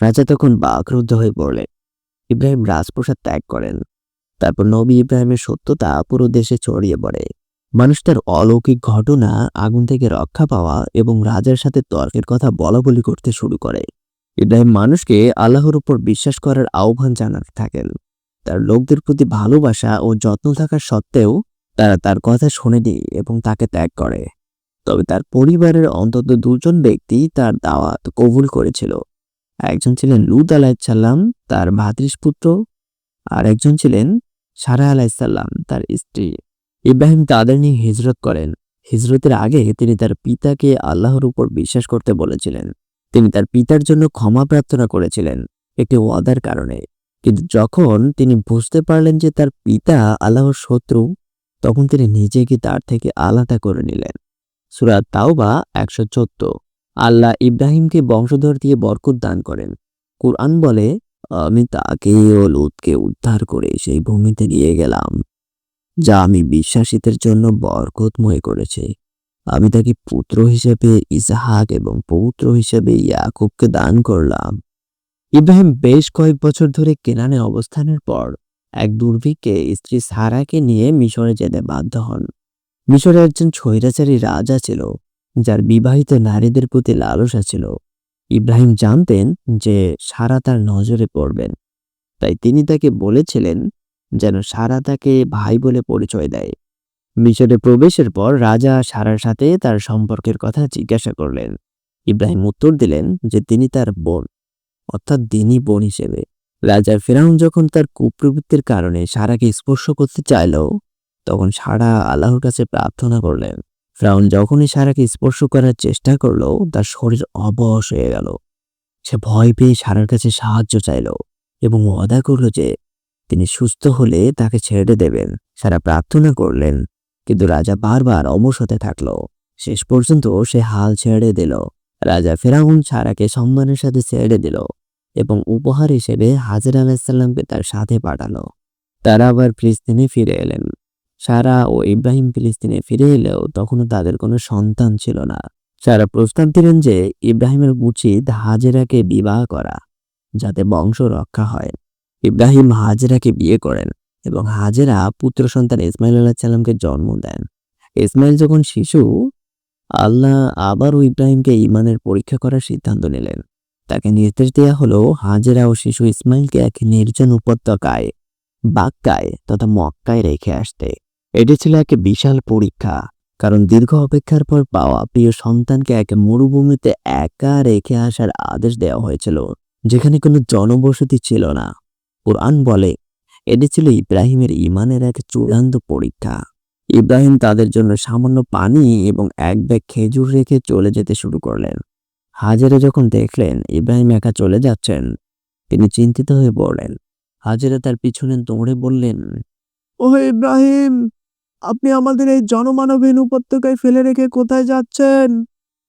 রাজা তখন বাকরুদ্ধ হয়ে পড়লেন। ইব্রাহিম রাজপ্রসাদ ত্যাগ করেন। তারপর নবী ইব্রাহিমের সত্যতা পুরো দেশে ছড়িয়ে পড়ে। মানুষ তার অলৌকিক ঘটনা, আগুন থেকে রক্ষা পাওয়া এবং রাজার সাথে তর্কের কথা বলা বলি করতে শুরু করে। ইব্রাহিম মানুষকে আল্লাহর উপর বিশ্বাস করার আহ্বান জানাতে থাকেন। তার লোকদের প্রতি ভালোবাসা ও যত্ন থাকা সত্ত্বেও তারা তার কথা শোনেনি এবং তাকে ত্যাগ করে। তবে তার পরিবারের অন্তত দুজন ব্যক্তি তার দাওয়াত কবুল করেছিল। একজন ছিলেন লুত আলাইসাল্লাম তার ভাতৃষ্পুত্র আর একজন ছিলেন সারা আলাইসাল্লাম তার স্ত্রী। ইব্রাহিম তাদের নিয়ে হিজরত করেন। হিজরতের আগে তিনি তার পিতাকে আল্লাহর উপর বিশ্বাস করতে বলেছিলেন। তিনি তার পিতার জন্য ক্ষমা প্রার্থনা করেছিলেন একটি ওয়াদার কারণে। কিন্তু যখন তিনি বুঝতে পারলেন যে তার পিতা আল্লাহর শত্রু, তখন তিনি নিজেকে তার থেকে আলাদা করে নিলেন। সুরা তাওবা একশো চোদ্দ। আল্লাহ ইব্রাহিমকে বংশধর দিয়ে বরকত দান করেন। কুরআন বলে, আমি তাকে ও লুতকে উদ্ধার করে সেই ভূমিতে নিয়ে গেলাম, যা আমি বিশ্বাসীদের জন্য বরকতময় করেছি। আমি তাকে পুত্র হিসেবে ইসাহাক এবং পৌত্র হিসেবে ইয়াকুবকে দান করলাম। ইব্রাহিম বেশ কয়েক বছর ধরে কেনানে অবস্থানের পর এক দুর্ভিক্ষে স্ত্রী সারাকে নিয়ে মিশরে যেতে বাধ্য হন। মিশরে একজন স্বৈরাচারী রাজা ছিল। যার বিবাহিত নারীদের প্রতি লালসা ছিল। ইব্রাহিম জানতেন যে সারা তার নজরে পড়বেন। তাই তিনি তাকে বলেছিলেন যেন সারা তাকে ভাই বলে পরিচয় দেয়। মিশরে প্রবেশের পর রাজা সারার সাথে তার সম্পর্কের কথা জিজ্ঞাসা করলেন। ইব্রাহিম উত্তর দিলেন যে তিনি তার বোন, অর্থাৎ দিনই বোন হিসেবে। রাজা ফেরাউন যখন তার কুপ্রবৃত্তির কারণে সারাকে স্পর্শ করতে চাইল, তখন সারা আল্লাহর কাছে প্রার্থনা করলেন। ফ্রাউন যখনই সারাকে স্পর্শ করার চেষ্টা করল, তার শরীর অবশ হয়ে গেল। সে ভয় পেয়ে সারার কাছে সাহায্য চাইল এবং ওয়াদা করল যে, তিনি সুস্থ হলে তাকে ছেড়ে দেবেন। সারা প্রার্থনা করলেন, কিন্তু রাজা বারবার অমস হতে থাকল। শেষ পর্যন্ত সে হাল ছেড়ে দিল। রাজা ফেরাউন সারাকে সম্মানের সাথে ছেড়ে দিল এবং উপহার হিসেবে হাজির আলাহিসাল্লামকে তার সাথে পাঠালো। তারা আবার ফিলিস্তিনে ফিরে এলেন। সারা ও ইব্রাহিম ফিলিস্তিনে ফিরে এলেও তখনও তাদের কোনো সন্তান ছিল না। সারা প্রস্তাব দিলেন যে ইব্রাহিমের উচিত হাজেরাকে বিবাহ করা, যাতে বংশ রক্ষা হয়। ইব্রাহিম হাজেরাকে বিয়ে করেন এবং হাজেরা পুত্র সন্তান ইসমাইল আল্লাহ সাল্লামকে জন্ম দেন। ইসমাইল যখন শিশু, আল্লাহ আবারও ইব্রাহিমকে ইমানের পরীক্ষা করার সিদ্ধান্ত নিলেন। তাকে নির্দেশ দেওয়া হলো হাজেরা ও শিশু ইসমাইলকে এক নির্জন উপত্যকায়, বাক্কায় তথা মক্কায় রেখে আসতে। এটি ছিল এক বিশাল পরীক্ষা, কারণ দীর্ঘ অপেক্ষার পর পাওয়া প্রিয় সন্তানকে এক মরুভূমিতে একা রেখে আসার আদেশ দেওয়া হয়েছিল, যেখানে কোনো জনবসতি ছিল না। কোরআন বলে, এটি ছিল ইব্রাহিমের ইমানের এক চূড়ান্ত পরীক্ষা। ইব্রাহিম তাদের জন্য সামান্য পানি এবং এক ব্যাগ খেজুর রেখে চলে যেতে শুরু করলেন। হাজারে যখন দেখলেন ইব্রাহিম একা চলে যাচ্ছেন, তিনি চিন্তিত হয়ে পড়লেন। হাজেরা তার পিছনে দৌড়ে বললেন ও ইব্রাহিম আপনি আমাদের এই জনমানবহীন উপত্যকায় ফেলে রেখে কোথায় যাচ্ছেন?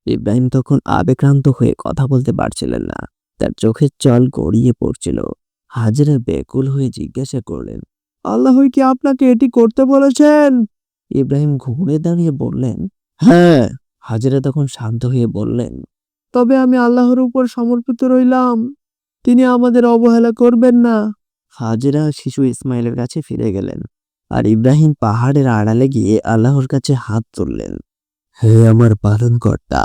ইব্রাহিম তখন আবেক্রান্ত হয়ে কথা বলতে পারছিলেন না। তার চোখের জল গড়িয়ে পড়ছিল। হাজেরা বেকুল হয়ে জিজ্ঞাসা করলেন আল্লাহ কি আপনাকে এটি করতে বলেছেন? ইব্রাহিম ঘুরে দাঁড়িয়ে বললেন হ্যাঁ। হাজেরা তখন শান্ত হয়ে বললেন তবে আমি আল্লাহর উপর সমর্পিত রইলাম। তিনি আমাদের অবহেলা করবেন না। হাজরা শিশু ইসমাইলের কাছে ফিরে গেলেন। আর ইব্রাহিম পাহাড়ের আড়ালে গিয়ে আল্লাহর কাছে হাত তুললেন। হে আমার পালন পালনকর্তা,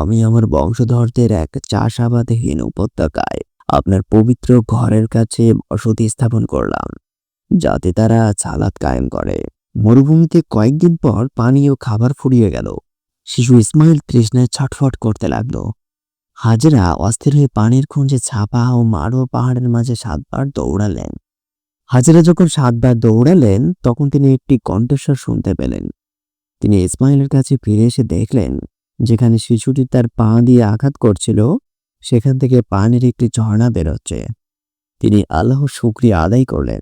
আমি আমার বংশধরদের এক চাষাবাদহীন উপত্যকায় আপনার পবিত্র ঘরের কাছে বসতি স্থাপন করলাম, যাতে তারা সালাদ কায়েম করে। মরুভূমিতে কয়েকদিন পর পানি ও খাবার ফুরিয়ে গেল। শিশু ইসমাইল তৃষ্ণায় ছটফট করতে লাগল। হাজরা অস্থির হয়ে পানির খুঁজে ছাপা ও মারো পাহাড়ের মাঝে সাতবার দৌড়ালেন। হাজরা যখন সাতবার দৌড়ালেন, তখন তিনি একটি কণ্ঠস্বর শুনতে পেলেন। তিনি ইসমাইলের কাছে ফিরে এসে দেখলেন, যেখানে শিশুটি তার পা দিয়ে আঘাত করছিল, সেখান থেকে পানির একটি ঝর্ণা বেরোচ্ছে। তিনি আল্লাহ শুক্রিয়া আদায় করলেন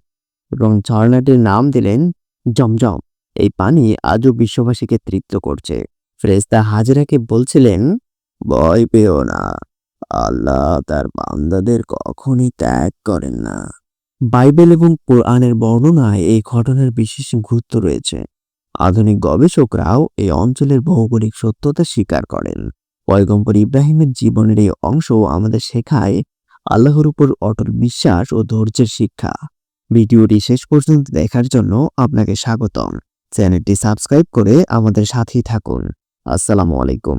এবং ঝর্ণাটির নাম দিলেন জমজম এই পানি আজও বিশ্ববাসীকে তৃপ্ত করছে। ফ্রেস্তা হাজরাকে বলছিলেন, ভয় পেও না, আল্লাহ তার বান্দাদের কখনই ত্যাগ করেন না। বাইবেল এবং কোরআনের বর্ণনায় এই ঘটনার বিশেষ গুরুত্ব রয়েছে। আধুনিক গবেষকরাও এই অঞ্চলের ভৌগোলিক সত্যতা স্বীকার করেন। পয়গম্বর ইব্রাহিমের জীবনের এই অংশ আমাদের শেখায় আল্লাহর উপর অটল বিশ্বাস ও ধৈর্যের শিক্ষা। ভিডিওটি শেষ পর্যন্ত দেখার জন্য আপনাকে স্বাগতম। চ্যানেলটি সাবস্ক্রাইব করে আমাদের সাথেই থাকুন। আসসালামু আলাইকুম।